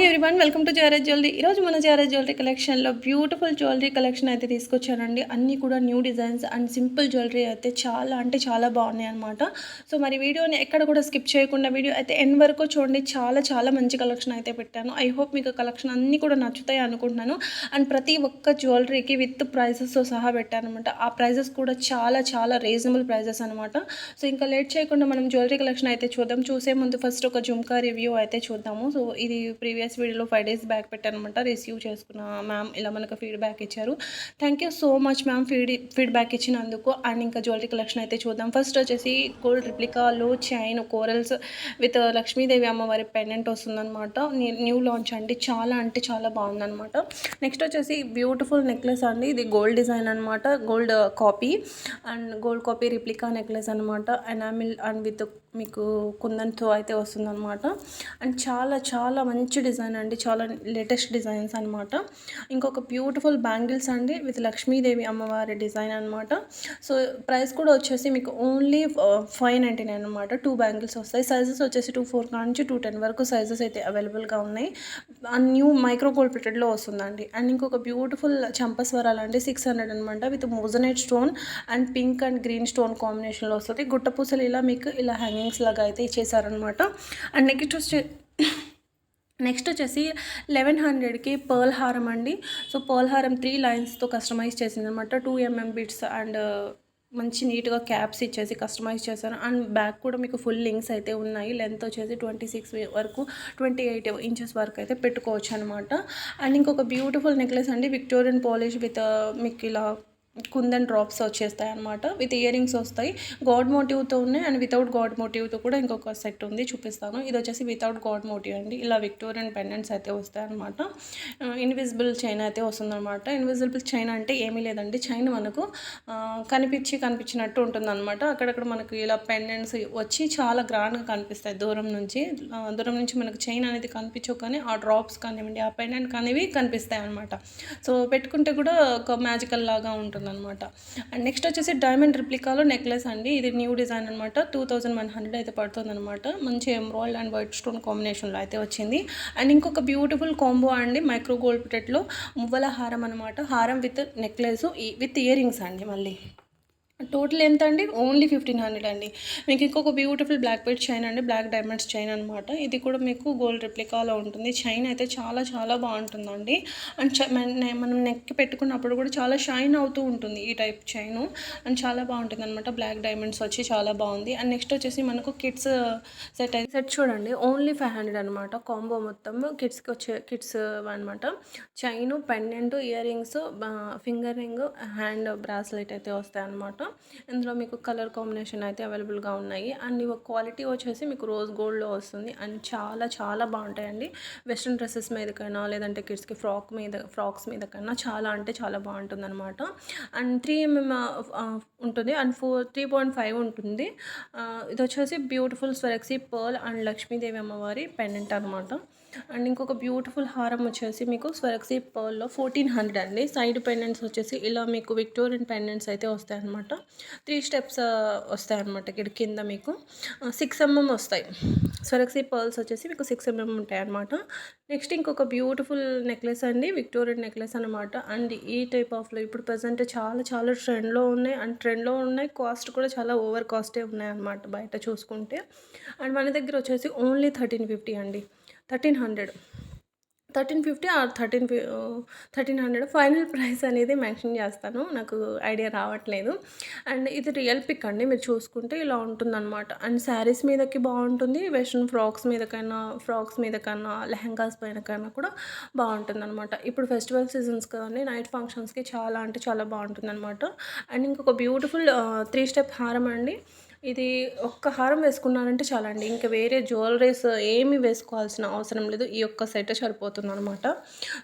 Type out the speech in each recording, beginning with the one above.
Hi everyone welcome to జారెజ్ jewellery ఈరోజు మన జారెజ్ జ్యువెలరీ కలెక్షన్లో బ్యూటిఫుల్ జ్యువెలరీ కలెక్షన్ అయితే తీసుకొచ్చానండి. అన్నీ కూడా new designs and simple jewellery అయితే చాలా అంటే చాలా బాగున్నాయి అనమాట సో మరి వీడియోని ఎక్కడ కూడా స్కిప్ చేయకుండా వీడియో అయితే ఎన్ వరకు చూడండి. చాలా చాలా మంచి కలెక్షన్ అయితే పెట్టాను. ఐ హోప్ మీకు కలెక్షన్ అన్నీ కూడా నచ్చుతాయి అనుకుంటున్నాను. అండ్ ప్రతి ఒక్క జ్యువెలరీకి విత్ ప్రైజెస్తో సహా పెట్టానమాట ఆ ప్రైజెస్ కూడా చాలా చాలా రీజనబుల్ ప్రైజెస్ అనమాట సో ఇంకా లేట్ చేయకుండా మనం జ్యువెలరీ కలెక్షన్ అయితే చూద్దాం. చూసే ముందు ఫస్ట్ ఒక జుమ్కా రివ్యూ అయితే చూద్దాము. సో ఇది ప్రీవియస్ వీడియోలో ఫైవ్ డేస్ బ్యాక్ పెట్టానమాట రిసీవ్ చేసుకున్న మ్యామ్ ఇలా మనకు ఫీడ్బ్యాక్ ఇచ్చారు. Thank you so much ma'am feed feedback ఇచ్చినందుకు. అండ్ ఇంకా జ్యువెలరీ కలెక్షన్ అయితే చూద్దాం. ఫస్ట్ వచ్చేసి గోల్డ్ రిప్లికాలో చైన్ కోరల్స్ విత్ లక్ష్మీదేవి అమ్మవారి పెండెంట్ వస్తుందన్నమాట. న్యూ లాంచ్ అండి. చాలా అంటే చాలా బాగుందన్నమాట. నెక్స్ట్ వచ్చేసి బ్యూటిఫుల్ నెక్లెస్ అండి. ఇది గోల్డ్ డిజైన్ అనమాట gold copy and gold copy replica necklace అనమాట ఎనామిల్ అండ్ విత్ మీకు కుందన్తో అయితే వస్తుందన్నమాట. అండ్ చాలా చాలా మంచి డిజైన్ అండి చాలా లేటెస్ట్ డిజైన్స్ అనమాట ఇంకొక బ్యూటిఫుల్ బ్యాంగిల్స్ అండి విత్ లక్ష్మీదేవి అమ్మవారి డిజైన్ అనమాట సో ప్రైస్ కూడా వచ్చేసి మీకు ఓన్లీ ఫైవ్ నైంటీ నైన్ అనమాట టూ బ్యాంగిల్స్ వస్తాయి. సైజెస్ వచ్చేసి టూ ఫోర్ నుంచి టూ టెన్ వరకు సైజెస్ అయితే అవైలబుల్గా ఉన్నాయి. న్యూ మైక్రో గోల్డ్ ప్రిటెడ్లో వస్తుందండి. అండ్ ఇంకొక బ్యూటిఫుల్ చంపస్వరాలు అండి సిక్స్ హండ్రెడ్ అనమాట with moissanite stone and pink and green stone కాంబినేషన్లో వస్తుంది. గుట్టపూసలు ఇలా మీకు ఇలా హ్యాంగింగ్స్ లాగా అయితే ఇచ్చేసారనమాట అండ్ నెక్స్ట్ వచ్చే నెక్స్ట్ వచ్చేసి లెవెన్ హండ్రెడ్కి పర్ల్ హారం అండి. సో పర్ల్ హారం త్రీ లైన్స్తో కస్టమైజ్ చేసింది అనమాట టూ ఎంఎం బిట్స్ అండ్ మంచి నీట్గా క్యాప్స్ ఇచ్చేసి కస్టమైజ్ చేశాను అండ్ బ్యాక్ కూడా మీకు ఫుల్ లింక్స్ అయితే ఉన్నాయి. లెంత్ వచ్చేసి ట్వంటీ సిక్స్ వరకు ట్వంటీ ఎయిట్ ఇంచెస్ వరకు అయితే పెట్టుకోవచ్చు అనమాట అండ్ ఇంకొక బ్యూటిఫుల్ నెక్లెస్ అండి విక్టోరియన్ పాలిష్ విత్ మీకు ఇలా కుందన్ డ్రాప్స్ వచ్చేస్తాయి అనమాట విత్ ఇయరింగ్స్ వస్తాయి. గాడ్ మోటివ్తో ఉన్నాయి. అండ్ వితౌట్ గాడ్ మోటివ్తో కూడా ఇంకొక సెట్ ఉంది. చూపిస్తాను. ఇది వచ్చేసి వితౌట్ గాడ్ మోటివ్ అండి. ఇలా విక్టోరియన్ పెండెంట్స్ అయితే వస్తాయి అనమాట ఇన్విజిబుల్ చైన్ అయితే వస్తుందన్నమాట ఇన్విజిబుల్ చైన్ అంటే ఏమీ లేదండి. చైన్ మనకు కనిపించి కనిపించినట్టు ఉంటుంది అనమాట అక్కడక్కడ మనకు ఇలా పెండెంట్స్ వచ్చి చాలా గ్రాండ్గా కనిపిస్తాయి దూరం నుంచి. దూరం నుంచి మనకు చైన్ అనేది కనిపించవు కానీ ఆ డ్రాప్స్ కానివ్వండి ఆ పెండెంట్ కానివి కనిపిస్తాయి అనమాట సో పెట్టుకుంటే కూడా ఒక మ్యాజికల్ లాగా ఉంటుంది. అనమాట అండ్ నెక్స్ట్ వచ్చేసి డైమండ్ రిప్లికాలో నెక్లెస్ అండి. ఇది న్యూ డిజైన్ అనమాట టూ థౌజండ్ వన్ హండ్రెడ్ అయితే పడుతుంది అనమాట మంచి ఎమ్రాయిడ్ అండ్ వైట్ స్టోన్ కాంబినేషన్లో అయితే వచ్చింది. అండ్ ఇంకొక బ్యూటిఫుల్ కాంబో అండి మైక్రో గోల్డ్ పిటెట్లో మువ్వల హారం అనమాట హారం with necklace with ear rings అండి మళ్ళీ. టోటల్ ఎంత అండి? ఓన్లీ ఫిఫ్టీన్ హండ్రెడ్ అండి. మీకు ఇంకొక బ్యూటిఫుల్ బ్లాక్ బెల్ట్ చైన్ అండి. బ్లాక్ డైమండ్స్ చైన్ అనమాట ఇది కూడా మీకు గోల్డ్ రిప్లికాలో ఉంటుంది. చైన్ అయితే చాలా చాలా బాగుంటుందండి. అండ్ మనం నెక్ పెట్టుకున్నప్పుడు కూడా చాలా షైన్ అవుతూ ఉంటుంది ఈ టైప్ చైన్. అండ్ చాలా బాగుంటుంది అనమాట బ్లాక్ డైమండ్స్ వచ్చి చాలా బాగుంది. అండ్ నెక్స్ట్ వచ్చేసి మనకు కిడ్స్ సెట్ అయితే సెట్ చూడండి. ఓన్లీ ఫైవ్ హండ్రెడ్ అనమాట కాంబో మొత్తం. కిడ్స్కి వచ్చే కిడ్స్ అనమాట chain pendant earrings finger ring hand bracelet అయితే వస్తాయి అనమాట ఇందులో మీకు కలర్ కాంబినేషన్ అయితే అవైలబుల్గా ఉన్నాయి. అండ్ ఇవి క్వాలిటీ వచ్చేసి మీకు రోజ్ గోల్డ్లో వస్తుంది. అండ్ చాలా చాలా బాగుంటాయండి. వెస్ట్రన్ డ్రెస్సెస్ మీదకైనా లేదంటే కిడ్స్కి ఫ్రాక్ మీద ఫ్రాక్స్ మీదకైనా చాలా అంటే చాలా బాగుంటుంది అనమాట అండ్ త్రీ ఎంఎం ఉంటుంది. And four three point five ఉంటుంది. ఇది వచ్చేసి beautiful Swarovski pearl and Lakshmidevi అమ్మవారి పెండెంట్ అనమాట అండ్ ఇంకొక బ్యూటిఫుల్ హారం వచ్చేసి మీకు స్వరక్సీ పర్ల్లో ఫోర్టీన్ హండ్రెడ్ అండి. సైడ్ పెండెంట్స్ వచ్చేసి ఇలా మీకు విక్టోరియన్ పెండెంట్స్ అయితే వస్తాయన్నమాట. త్రీ స్టెప్స్ వస్తాయి అనమాట ఇక్కడ కింద మీకు. సిక్స్ ఎంఎం వస్తాయి. స్వరక్సీ పర్ల్స్ వచ్చేసి మీకు సిక్స్ ఎంఎం ఉంటాయి అనమాట నెక్స్ట్ ఇంకొక బ్యూటిఫుల్ నెక్లెస్ అండి విక్టోరియన్ నెక్లెస్ అనమాట అండ్ ఈ టైప్ ఆఫ్లో ఇప్పుడు ప్రజెంట్ చాలా చాలా ట్రెండ్లో ఉన్నాయి. అండ్ ట్రెండ్లో ఉన్నాయి కాస్ట్ కూడా చాలా ఓవర్ కాస్టే ఉన్నాయి అనమాట బయట చూసుకుంటే. అండ్ మన దగ్గర వచ్చేసి ఓన్లీ థర్టీన్ ఫిఫ్టీ అండి. Thirteen hundred. Thirteen fifty or thirteen thirteen hundred. Final price అనేది మెన్షన్ చేస్తాను. నాకు ఐడియా రావట్లేదు. అండ్ ఇది రియల్ పిక్ అండి. మీరు చూసుకుంటే ఇలా ఉంటుందన్నమాట. అండ్ శారీస్ మీదకి బాగుంటుంది. వెస్ట్రన్ ఫ్రాక్స్ మీదకైనా ఫ్రాక్స్ మీదకైనా లెహంగాస్ పైన కన్నా కూడా బాగుంటుంది అనమాట ఇప్పుడు ఫెస్టివల్ సీజన్స్ కదండి నైట్ ఫంక్షన్స్కి చాలా అంటే చాలా బాగుంటుంది అనమాట అండ్ ఇంకొక బ్యూటిఫుల్ త్రీ స్టెప్ హారం అండి. ఇది ఒక్క హారం వేసుకున్నారంటే చాలండి. ఇంకా వేరే జ్యువెలరీస్ ఏమి వేసుకోవాల్సిన అవసరం లేదు. ఈ ఒక్క సెట్ సరిపోతుంది అనమాట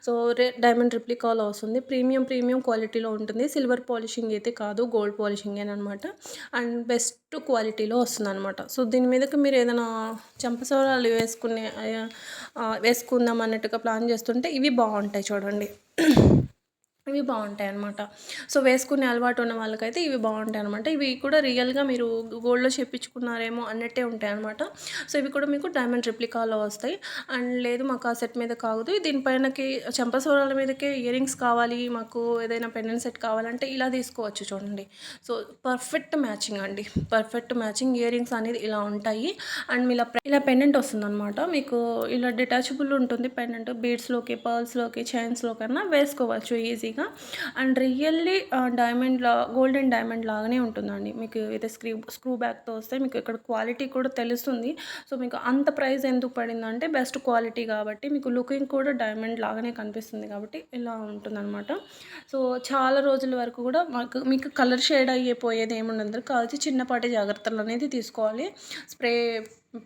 సో రే డైమండ్ రిప్లికాలో వస్తుంది. ప్రీమియం ప్రీమియం క్వాలిటీలో ఉంటుంది. సిల్వర్ పాలిషింగ్ అయితే కాదు గోల్డ్ పాలిషింగ్ అనమాట అండ్ బెస్ట్ క్వాలిటీలో వస్తుంది అనమాట సో దీని మీదకి మీరు ఏదైనా చంపసవరాలు వేసుకునే వేసుకుందాం అన్నట్టుగా ప్లాన్ చేస్తుంటే ఇవి బాగుంటాయి చూడండి. ఇవి బాగుంటాయి అనమాట సో వేసుకునే అలవాటు ఉన్న వాళ్ళకైతే ఇవి బాగుంటాయి అనమాట ఇవి కూడా రియల్గా మీరు గోల్డ్లో చెప్పించుకున్నారేమో అన్నట్టే ఉంటాయి అనమాట సో ఇవి కూడా మీకు డైమండ్ రిప్లికాలో వస్తాయి. అండ్ లేదు మాకు ఆ సెట్ మీద కాదు. దీనిపైనకి చంపసోరాల మీదకే ఇయర్ రింగ్స్ కావాలి మాకు ఏదైనా పెండెంట్ సెట్ కావాలంటే ఇలా తీసుకోవచ్చు చూడండి. సో పర్ఫెక్ట్ మ్యాచింగ్ అండి. పర్ఫెక్ట్ మ్యాచింగ్ ఇయర్ రింగ్స్ అనేది ఇలా ఉంటాయి. అండ్ ఇలా ఇలా పెండెంట్ వస్తుందన్నమాట. మీకు ఇలా డిటాచబుల్ ఉంటుంది పెండెంట్. బీడ్స్లోకి పర్ల్స్లోకి చైన్స్లో కన్నా వేసుకోవచ్చు ఈజీగా. అండ్ రియల్లీ డైమండ్ లా గోల్డెన్ డైమండ్ లాగానే ఉంటుందండి. మీకు అయితే స్క్రూ స్క్రూ బ్యాక్తో వస్తే మీకు ఇక్కడ క్వాలిటీ కూడా తెలుస్తుంది. సో మీకు అంత ప్రైస్ ఎందుకు పడిందంటే బెస్ట్ క్వాలిటీ కాబట్టి మీకు లుకింగ్ కూడా డైమండ్ లాగానే కనిపిస్తుంది కాబట్టి ఇలా ఉంటుందన్నమాట. సో చాలా రోజుల వరకు కూడా మాకు మీకు కలర్ షేడ్ అయిపోయేది ఏముండదు. కావాల్సి చిన్నపాటి జాగ్రత్తలు అనేది తీసుకోవాలి. స్ప్రే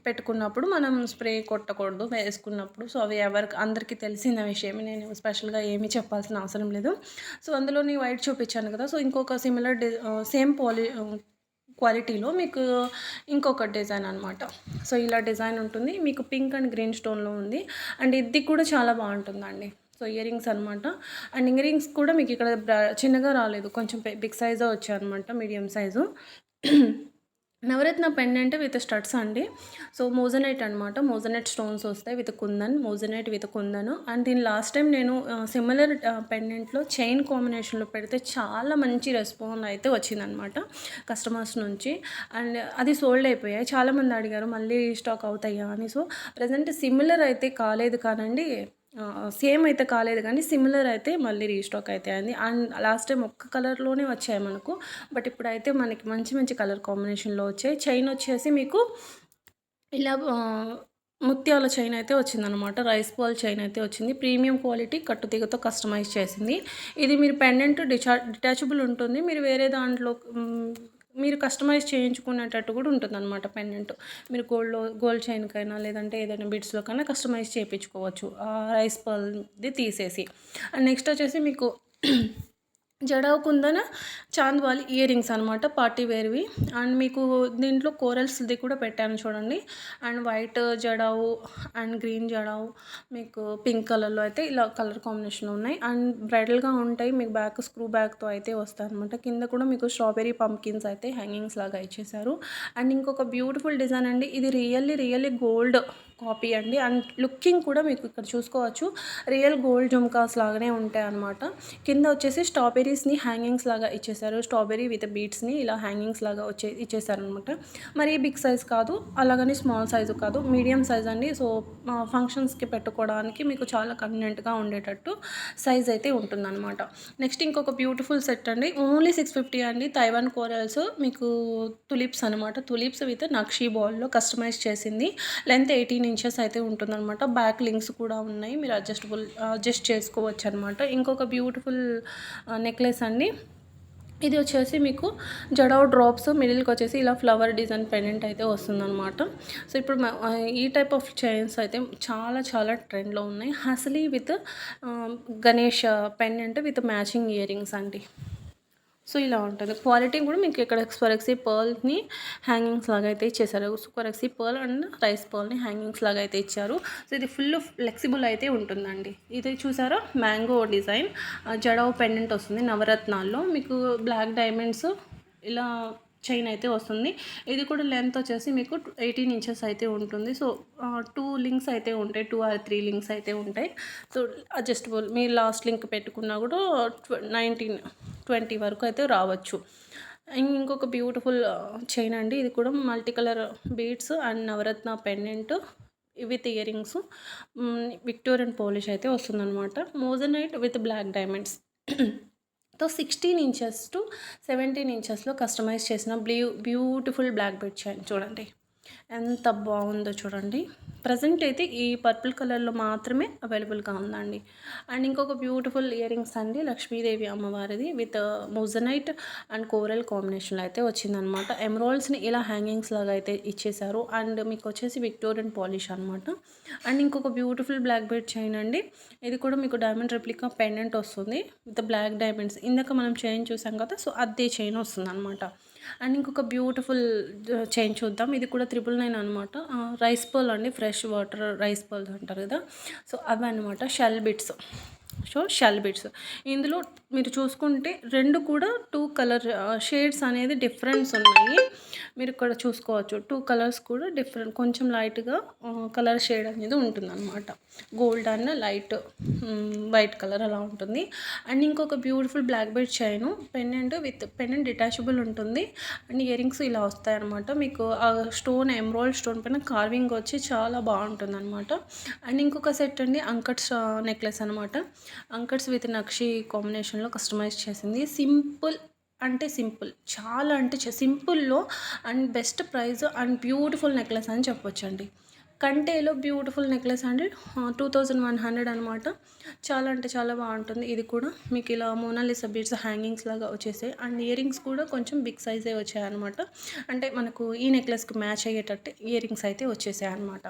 పెట్టుకున్నప్పుడు మనం స్ప్రే కొట్టకూడదు వేసుకున్నప్పుడు. సో అవి ఎవరికి అందరికీ తెలిసిన విషయమే. నేను స్పెషల్గా ఏమీ చెప్పాల్సిన అవసరం లేదు. సో అందులో నేను వైట్ చూపించాను కదా. సో ఇంకొక సిమిలర్ డి సేమ్ పాలి క్వాలిటీలో మీకు ఇంకొక డిజైన్ అనమాట సో ఇలా డిజైన్ ఉంటుంది. మీకు పింక్ అండ్ గ్రీన్ స్టోన్లో ఉంది. అండ్ ఇది కూడా చాలా బాగుంటుందండి. సో ఇయర్ రింగ్స్ అనమాట అండ్ ఇయర్ రింగ్స్ కూడా మీకు ఇక్కడ చిన్నగా రాలేదు. కొంచెం బిగ్ సైజే వచ్చాయన్నమాట medium size navratna pendant with studs అండి. సో మోజనైట్ అనమాట మోజనైట్ స్టోన్స్ వస్తాయి with kundan moissanite with kundan. And దీని లాస్ట్ టైం నేను సిమిలర్ పెండెంట్లో చైన్ కాంబినేషన్లో పెడితే చాలా మంచి రెస్పాన్స్ అయితే వచ్చిందనమాట కస్టమర్స్ నుంచి. అండ్ అది సోల్డ్ అయిపోయాయి. చాలామంది అడిగారు మళ్ళీ స్టాక్ అవుతాయా? అని. సో ప్రజెంట్ సిమిలర్ అయితే కాలేదు కానండి. సేమ్ అయితే కాలేదు కానీ సిమిలర్ అయితే మళ్ళీ రీస్టాక్ అయితే అయింది. అండ్ లాస్ట్ టైం ఒక్క కలర్లోనే వచ్చాయి మనకు. బట్ ఇప్పుడైతే మనకి మంచి మంచి కలర్ కాంబినేషన్లో వచ్చాయి. చైన్ వచ్చేసి మీకు ఇలా ముత్యాల చైన్ అయితే వచ్చిందనమాట రైస్ బాల్ చైన్ అయితే వచ్చింది. ప్రీమియం క్వాలిటీ కట్టుతీగతో కస్టమైజ్ చేసింది. ఇది మీరు పెండెంట్ డిచా డిటాచబుల్ ఉంటుంది. మీరు వేరే దాంట్లో మీరు కస్టమైజ్ చేయించుకునేటట్టు కూడా ఉంటుంది అనమాట పెండెంట్ మీరు గోల్డ్లో గోల్డ్ చైన్కైనా లేదంటే ఏదైనా బిడ్స్లో కన్నా కస్టమైజ్ చేయించుకోవచ్చు. రైస్ పల్ది తీసేసి. అండ్ నెక్స్ట్ వచ్చేసి మీకు జడావ్ కుందన చాంద్వాలి ఇయర్ రింగ్స్ అనమాట పార్టీ వేర్వి. అండ్ మీకు దీంట్లో కోరల్స్ది కూడా పెట్టాను చూడండి. And white jadau and green jadau మీకు పింక్ కలర్లో అయితే ఇలా కలర్ కాంబినేషన్లో ఉన్నాయి. అండ్ బ్రైడల్గా ఉంటాయి మీకు బ్యాక్ స్క్రూ బ్యాక్తో అయితే వస్తాయి అనమాట కింద కూడా మీకు స్ట్రాబెరీ పంకిన్స్ అయితే హ్యాంగింగ్స్ లాగా ఇచ్చేసారు అండ్ ఇంకొక బ్యూటిఫుల్ డిజైన్ అండి ఇది రియల్లీ రియల్లీ గోల్డ్ కాపీ అండి. అండ్ లుకింగ్ కూడా మీకు ఇక్కడ చూసుకోవచ్చు. రియల్ గోల్డ్ జుమ్కాస్ లాగానే ఉంటాయి అనమాట కింద వచ్చేసి స్ట్రాబెరీస్ని హ్యాంగింగ్స్ లాగా ఇచ్చేసారు స్ట్రాబెరీ విత్ బీట్స్ని ఇలా హ్యాంగింగ్స్ లాగా వచ్చే ఇచ్చేసారు అనమాట మరి బిగ్ సైజ్ కాదు అలాగని స్మాల్ సైజు కాదు మీడియం సైజ్ అండి. సో ఫంక్షన్స్కి పెట్టుకోవడానికి మీకు చాలా కన్వీనియంట్గా ఉండేటట్టు సైజ్ అయితే ఉంటుందన్నమాట. నెక్స్ట్ ఇంకొక బ్యూటిఫుల్ సెట్ అండి. ఓన్లీ సిక్స్ ఫిఫ్టీ అండి. తైవాన్ కోరల్స్ మీకు తులిప్స్ అనమాట తులిప్స్ విత్ నక్షీ బాల్లో కస్టమైజ్ చేసింది. లెంత్ ఎయిటీన్ ఇంచెస్ అయితే ఉంటుందన్నమాట. బ్యాక్ లింక్స్ కూడా ఉన్నాయి. మీరు అడ్జస్టబుల్ అడ్జస్ట్ చేసుకోవచ్చు అనమాట ఇంకొక బ్యూటిఫుల్ నెక్లెస్ uh, అండి. ఇది వచ్చేసి మీకు జడావ్ డ్రాప్స్ మిడిల్కి వచ్చేసి ఇలా ఫ్లవర్ డిజైన్ పెండెంట్ అయితే వస్తుందన్నమాట. సో ఇప్పుడు ఈ టైప్ ఆఫ్ చైన్స్ అయితే చాలా చాలా ట్రెండ్లో ఉన్నాయి. Hasli with Ganesh pendant with matching earrings అండి. సో ఇలా ఉంటుంది. క్వాలిటీ కూడా మీకు ఇక్కడ స్వరక్సీ పర్ల్ని హ్యాంగింగ్స్ లాగా అయితే ఇచ్చేసారు స్వరక్సీ పర్ల్ అండ్ రైస్ పర్ల్ని హ్యాంగింగ్స్ లాగా అయితే ఇచ్చారు. సో ఇది ఫుల్ ఫ్లెక్సిబుల్ అయితే ఉంటుందండి. ఇది చూసారా? Mango design. జడవ పెండెంట్ వస్తుంది నవరత్నాల్లో. మీకు బ్లాక్ డైమండ్స్ ఇలా చైన్ అయితే వస్తుంది. ఇది కూడా లెంత్ వచ్చేసి మీకు ఎయిటీన్ ఇంచెస్ అయితే ఉంటుంది. సో టూ లింక్స్ అయితే ఉంటాయి. టూ ఆర్ త్రీ లింక్స్ అయితే ఉంటాయి. సో అడ్జస్టబుల్ మీరు లాస్ట్ లింక్ పెట్టుకున్నా కూడా నైన్టీన్ ట్వంటీ వరకు అయితే రావచ్చు. ఇంకొక బ్యూటిఫుల్ చైన్ అండి. ఇది కూడా multi colour beads and navaratna pendant with ear rings Victorian polish అయితే వస్తుందన్నమాట. మోజనైట్ విత్ బ్లాక్ డైమండ్స్ తో సిక్స్టీన్ ఇంచెస్ టు సెవెంటీన్ ఇంచెస్లో కస్టమైజ్ చేసిన బ్లూ బ్యూటిఫుల్ బ్లాక్ బెడ్ చూడండి. ఎంత బాగుందో చూడండి. ప్రజెంట్ అయితే ఈ పర్పుల్ కలర్లో మాత్రమే అవైలబుల్గా ఉందండి. అండ్ ఇంకొక బ్యూటిఫుల్ ఇయర్ రింగ్స్ అండి లక్ష్మీదేవి అమ్మవారిది విత్ మోజనైట్ అండ్ కోరల్ కాంబినేషన్లో అయితే వచ్చిందనమాట ఎమరాల్డ్స్ని ఇలా హ్యాంగింగ్స్ లాగా అయితే ఇచ్చేసారు అండ్ మీకు వచ్చేసి విక్టోరియన్ పాలిష్ అనమాట అండ్ ఇంకొక బ్యూటిఫుల్ బ్లాక్ బెడ్ చైన్ అండి. ఇది కూడా మీకు డైమండ్ రెప్లికా పెండెంట్ వస్తుంది. విత్ బ్లాక్ డైమండ్స్ ఇందాక మనం చైన్ చూసాం కదా సో అదే చైన్ వస్తుంది అనమాట అండ్ ఇంకొక బ్యూటిఫుల్ చైన్ చూద్దాం. ఇది కూడా త్రిపుల్ నైన్ అనమాట రైస్ పర్ల్ అండి. ఫ్రెష్ వాటర్ రైస్ పర్ల్స్ అంటారు కదా. సో అవి అనమాట shell bits so shell bits. ఇందులో మీరు చూసుకుంటే రెండు కూడా టూ కలర్ షేడ్స్ అనేది డిఫరెన్స్ ఉన్నాయి. మీరు ఇక్కడ చూసుకోవచ్చు. టూ కలర్స్ కూడా డిఫరెంట్ కొంచెం లైట్గా కలర్ షేడ్ అనేది ఉంటుందన్నమాట. Gold and light white colour అలా ఉంటుంది. అండ్ ఇంకొక beautiful black bead chain pendant with pendant detachable ఉంటుంది. అండ్ ఇయర్ రింగ్స్ ఇలా వస్తాయన్నమాట. మీకు ఆ స్టోన్ ఎమ్రాయిడ్ స్టోన్ పైన కార్వింగ్ వచ్చి చాలా బాగుంటుంది అనమాట అండ్ ఇంకొక సెట్ అండి అంకట్స్ నెక్లెస్ అనమాట అంకర్స్ విత్ నక్షి కాంబినేషన్లో కస్టమైజ్ చేసింది. సింపుల్ అంటే సింపుల్ చాలా అంటే సింపుల్లో and best price and beautiful necklace అని చెప్పొచ్చండి. కంటేలో బ్యూటిఫుల్ నెక్లెస్ అండి. టూ థౌజండ్ వన్ హండ్రెడ్ అనమాట చాలా అంటే చాలా బాగుంటుంది. ఇది కూడా మీకు ఇలా మోనాలిసా బీడ్స్ హ్యాంగింగ్స్ లాగా వచ్చేసాయి. అండ్ ఇయర్ రింగ్స్ కూడా కొంచెం బిగ్ సైజే వచ్చాయన్నమాట అంటే మనకు ఈ నెక్లెస్కి మ్యాచ్ అయ్యేటట్టు ఇయర్ రింగ్స్ అయితే వచ్చేసాయి అనమాట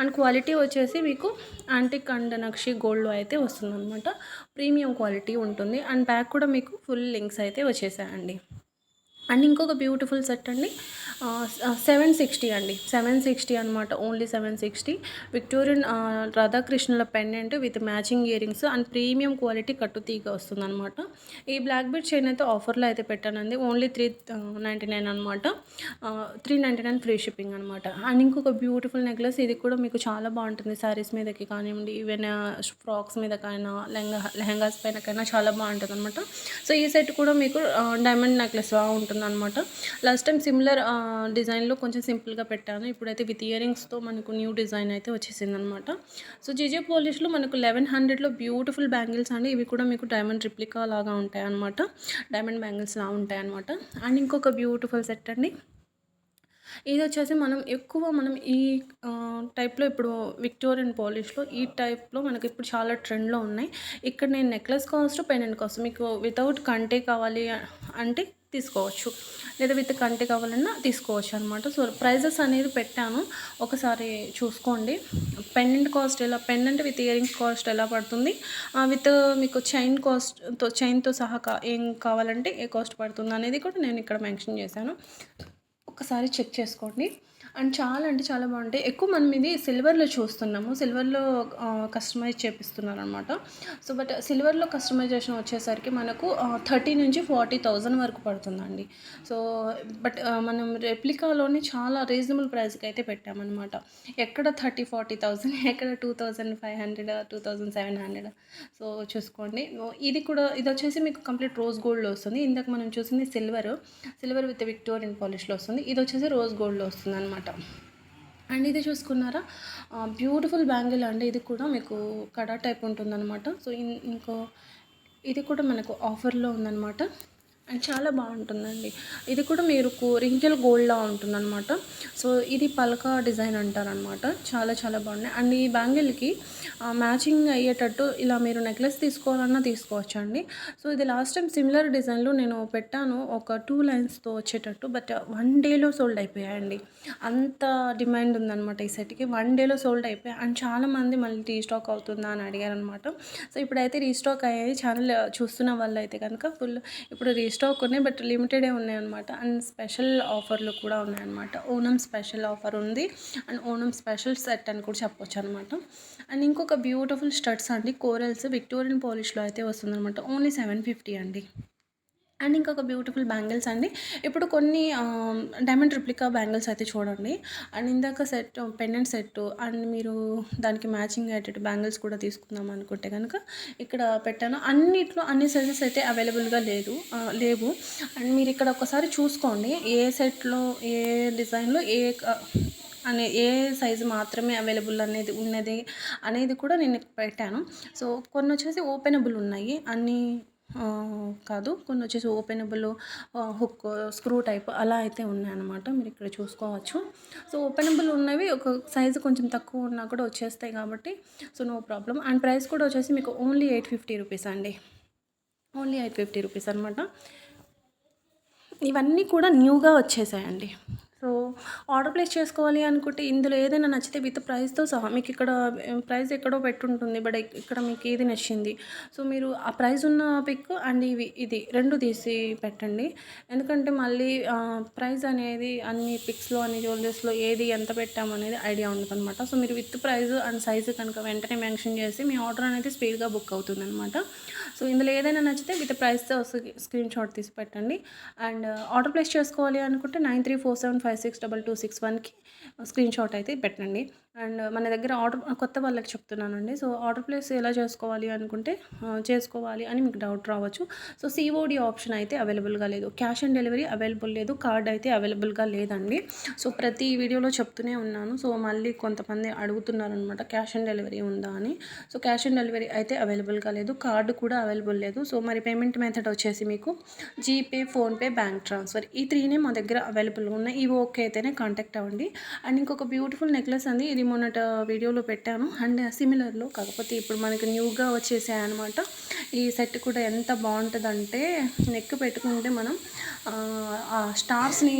అండ్ క్వాలిటీ వచ్చేసి మీకు యాంటిక్ అండ్ నక్షి గోల్డ్ అయితే వస్తుందన్నమాట. ప్రీమియం క్వాలిటీ ఉంటుంది. అండ్ బ్యాక్ కూడా మీకు ఫుల్ లింక్స్ అయితే వచ్చేసాయండి. అండ్ ఇంకొక బ్యూటిఫుల్ సెట్ అండి సెవెన్ సిక్స్టీ అండి. సెవెన్ సిక్స్టీ అనమాట ఓన్లీ సెవెన్ సిక్స్టీ విక్టోరియన్ రాధాకృష్ణుల pendant with matching earrings and premium quality కట్టుతీగ వస్తుంది అనమాట ఈ బ్లాక్ బెడ్ చైన్ అయితే ఆఫర్లో అయితే పెట్టానండి ఓన్లీ త్రీ నైంటీ నైన్ అనమాట three ninety nine free shipping అనమాట అండ్ ఇంకొక బ్యూటిఫుల్ నెక్లెస్ ఇది కూడా మీకు చాలా బాగుంటుంది శారీస్ మీదకి కానివ్వండి ఈవెన్ ఫ్రాక్స్ మీదకైనా లెహంగా లెహంగాస్ పైనకైనా చాలా బాగుంటుంది అనమాట సో ఈ సెట్ కూడా మీకు డైమండ్ నెక్లెస్ బాగుంటుంది ఉంటుంది అనమాట లాస్ట్ టైం సిమిలర్ డిజైన్లో కొంచెం సింపుల్గా పెట్టాను. ఇప్పుడైతే విత్ ఇయరింగ్స్తో మనకు న్యూ డిజైన్ అయితే వచ్చేసింది అనమాట సో జీజే పోలిష్లో మనకు లెవెన్ హండ్రెడ్లో బ్యూటిఫుల్ బ్యాంగిల్స్ అండి. ఇవి కూడా మీకు డైమండ్ రిప్లికా లాగా ఉంటాయి అనమాట డైమండ్ బ్యాంగిల్స్ లా ఉంటాయి అనమాట అండ్ ఇంకొక బ్యూటిఫుల్ సెట్ అండి. ఇది వచ్చేసి మనం ఎక్కువ మనం ఈ టైప్లో ఇప్పుడు విక్టోరియన్ పాలిష్లో ఈ టైప్లో మనకి ఇప్పుడు చాలా ట్రెండ్లో ఉన్నాయి. ఇక్కడ నేను నెక్లెస్ కాస్ట్ పెండెంట్ కాస్ట్ మీకు వితౌట్ కంటే కావాలి అంటే తీసుకోవచ్చు. లేదా విత్ కంటే కావాలన్నా తీసుకోవచ్చు అనమాట సో ప్రైజెస్ అనేది పెట్టాను. ఒకసారి చూసుకోండి. పెండెంట్ కాస్ట్ ఎలా పెండెంట్ విత్ ఇయరింగ్ కాస్ట్ ఎలా పడుతుంది? విత్ మీకు చైన్ కాస్ట్తో చైన్తో సహా కా ఏం కావాలంటే ఏ కాస్ట్ పడుతుంది అనేది కూడా నేను ఇక్కడ మెన్షన్ చేశాను. ఒకసారి చెక్ చేసుకోండి. అండ్ చాలా అంటే చాలా బాగుంటాయి. ఎక్కువ మనం ఇది సిల్వర్లో చూస్తున్నాము. సిల్వర్లో కస్టమైజ్ చేపిస్తున్నారు అనమాట సో బట్ సిల్వర్లో కస్టమైజేషన్ వచ్చేసరికి మనకు థర్టీ నుంచి ఫార్టీ థౌజండ్ వరకు పడుతుందండి. సో బట్ మనం రెప్లికాలోనే చాలా రీజనబుల్ ప్రైస్కి అయితే పెట్టామన్నమాట ఎక్కడ థర్టీ ఫార్టీ థౌజండ్ ఎక్కడ two thousand five hundred two thousand seven hundred. So చూసుకోండి. ఇది కూడా ఇది వచ్చేసి మీకు కంప్లీట్ రోజ్ గోల్డ్లో వస్తుంది. ఇందాక మనం చూసింది సిల్వర్. సిల్వర్ విత్ విక్టోరియన్ పాలిష్లో వస్తుంది. ఇది వచ్చేసి రోజ్ గోల్డ్లో వస్తుంది అనమాట అండ్ ఇది చూసుకున్నారా? బ్యూటిఫుల్ బ్యాంగిల్ అండి. ఇది కూడా మీకు కడా టైప్ ఉంటుందన్నమాట. సో ఇంకో ఇది కూడా మనకు ఆఫర్లో ఉందన్నమాట. చాలా బాగుంటుందండి. ఇది కూడా మీరు రింకెల్ గోల్డ్లా ఉంటుందన్నమాట. సో ఇది పలక డిజైన్ అంటారనమాట చాలా చాలా బాగున్నాయి. అండ్ ఈ బ్యాంగిల్కి మ్యాచింగ్ అయ్యేటట్టు ఇలా మీరు నెక్లెస్ తీసుకోవాలన్నా తీసుకోవచ్చు అండి సో ఇది లాస్ట్ టైం సిమిలర్ డిజైన్లో నేను పెట్టాను. ఒక టూ లైన్స్తో వచ్చేటట్టు బట్ వన్ డేలో సోల్డ్ అయిపోయాయండి. అంత డిమాండ్ ఉందన్నమాట ఈ సెట్కి. వన్ డేలో సోల్డ్ అయిపోయాయి అండ్ చాలామంది మళ్ళీ రీస్టాక్ అవుతుందా అని అడిగారనమాట సో ఇప్పుడైతే రీస్టాక్ అయ్యాయి ఛానల్ చూస్తున్న వాళ్ళు అయితే కనుక ఫుల్ ఇప్పుడు స్టాక్ ఉన్నాయి బట్ లిమిటెడే ఉన్నాయన్నమాట అండ్ స్పెషల్ ఆఫర్లు కూడా ఉన్నాయన్నమాట. ఓనం స్పెషల్ ఆఫర్ ఉంది. అండ్ ఓనం స్పెషల్ సెట్ అని కూడా చెప్పొచ్చు అనమాట అండ్ ఇంకొక బ్యూటిఫుల్ స్టడ్స్ అండి. కోరల్స్ విక్టోరియన్ పాలిష్లో అయితే వస్తుందన్నమాట. ఓన్లీ సెవెన్ ఫిఫ్టీ అండి. అండ్ ఇంకొక బ్యూటిఫుల్ బ్యాంగిల్స్ అండి. ఇప్పుడు కొన్ని డైమండ్ రిప్లికా బ్యాంగిల్స్ అయితే చూడండి. అండ్ ఇందాక సెట్ పెండెంట్ సెట్ అండ్ మీరు దానికి మ్యాచింగ్ అయ్యేటట్టు బ్యాంగిల్స్ కూడా తీసుకుందాం అనుకుంటే కనుక ఇక్కడ పెట్టాను. అన్నిట్లో అన్ని సైజెస్ అయితే అవైలబుల్గా లేదు లేవు. అండ్ మీరు ఇక్కడ ఒకసారి చూసుకోండి. ఏ సెట్లో ఏ డిజైన్లో ఏ అనే ఏ సైజు మాత్రమే అవైలబుల్ అనేది ఉన్నది అనేది కూడా నేను పెట్టాను. సో కొన్ని వచ్చేసి ఓపెనబుల్ ఉన్నాయి. అన్నీ కాదు కొన్ని వచ్చేసి ఓపెనబుల్ హుక్ స్క్రూ టైప్ అలా అయితే ఉన్నాయన్నమాట. మీరు ఇక్కడ చూసుకోవచ్చు. సో ఓపెనబుల్ ఉన్నవి ఒక సైజు కొంచెం తక్కువ ఉన్నా కూడా వచ్చేస్తాయి కాబట్టి so no problem and price కూడా వచ్చేసి మీకు ఓన్లీ ఎయిట్ ఫిఫ్టీ రూపీస్ అండి. ఓన్లీ ఎయిట్ ఫిఫ్టీ రూపీస్ అనమాట ఇవన్నీ కూడా న్యూగా వచ్చేసాయండి. సో ఆర్డర్ ప్లేస్ చేసుకోవాలి అనుకుంటే ఇందులో ఏదైనా నచ్చితే విత్ ప్రైస్తో సహా మీకు ఇక్కడ ప్రైస్ ఎక్కడో పెట్టుంటుంది. బట్ ఇక్కడ మీకు ఏది నచ్చింది. సో మీరు ఆ ప్రైస్ ఉన్న పిక్ అండ్ ఇవి ఇది రెండు తీసి పెట్టండి. ఎందుకంటే మళ్ళీ ప్రైస్ అనేది అన్ని పిక్స్లో అన్ని జ్యువెలరీస్లో ఏది ఎంత పెట్టామనేది ఐడియా ఉండదు అనమాట సో మీరు విత్ ప్రైస్ అండ్ సైజు కనుక వెంటనే మెన్షన్ చేసి మీ ఆర్డర్ అనేది స్పీడ్గా బుక్ అవుతుంది అనమాట సో ఇందులో ఏదైనా నచ్చితే విత్ ప్రైస్తో స్క్రీన్ షాట్ తీసి పెట్టండి. అండ్ ఆర్డర్ ప్లేస్ చేసుకోవాలి అనుకుంటే nine three four seven five six double two six వన్కి స్క్రీన్ షాట్ అయితే పెట్టండి. అండ్ మన దగ్గర ఆర్డర్ కొత్త వాళ్ళకి చెప్తున్నానండి. సో ఆర్డర్ ప్లేస్ ఎలా చేసుకోవాలి అనుకుంటే చేసుకోవాలి అని మీకు డౌట్ రావచ్చు. సో సిఓడి ఆప్షన్ అయితే అవైలబుల్గా లేదు. క్యాష్ ఆన్ డెలివరీ అవైలబుల్ లేదు. కార్డ్ అయితే అవైలబుల్గా లేదండి. సో ప్రతి వీడియోలో చెప్తూనే ఉన్నాను. సో మళ్ళీ కొంతమంది అడుగుతున్నారనమాట క్యాష్ ఆన్ డెలివరీ ఉందా? అని. సో క్యాష్ ఆన్ డెలివరీ అయితే అవైలబుల్గా లేదు. కార్డు కూడా అవైలబుల్ లేదు. సో మరి పేమెంట్ మెథడ్ వచ్చేసి మీకు జీపే ఫోన్పే బ్యాంక్ ట్రాన్స్ఫర్ ఈ త్రీనే మా దగ్గర అవైలబుల్గా ఉన్నాయి. ఇవి ఓకే అయితేనే కాంటాక్ట్ అవ్వండి. అండ్ ఇంకొక బ్యూటిఫుల్ నెక్లెస్ అండి. ఇది మొన్నట వీడియోలో పెట్టాను. అండ్ సిమిలర్లో కాకపోతే ఇప్పుడు మనకి న్యూగా వచ్చేసాయి అనమాట ఈ సెట్ కూడా ఎంత బాగుంటుందంటే నెక్ పెట్టుకుంటే మనం ఆ, స్టార్స్ని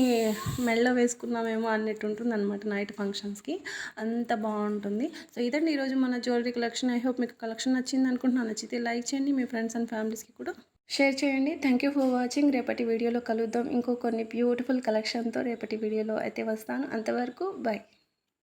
మెళ్ళ వేసుకున్నామేమో అన్నట్టు ఉంటుంది అనమాట నైట్ ఫంక్షన్స్కి అంత బాగుంటుంది. సో ఇదండి ఈరోజు మన జ్యువెలరీ కలెక్షన్ ఐ హోప్ మీకు కలెక్షన్ నచ్చింది అనుకుంటున్నాను. నచ్చితే లైక్ చేయండి. మీ ఫ్రెండ్స్ అండ్ ఫ్యామిలీస్కి కూడా షేర్ చేయండి. థ్యాంక్ యూ ఫర్ వాచింగ్ రేపటి వీడియోలో కలుద్దాం. ఇంకో కొన్ని బ్యూటిఫుల్ కలెక్షన్తో రేపటి వీడియోలో అయితే వస్తాను. అంతవరకు బాయ్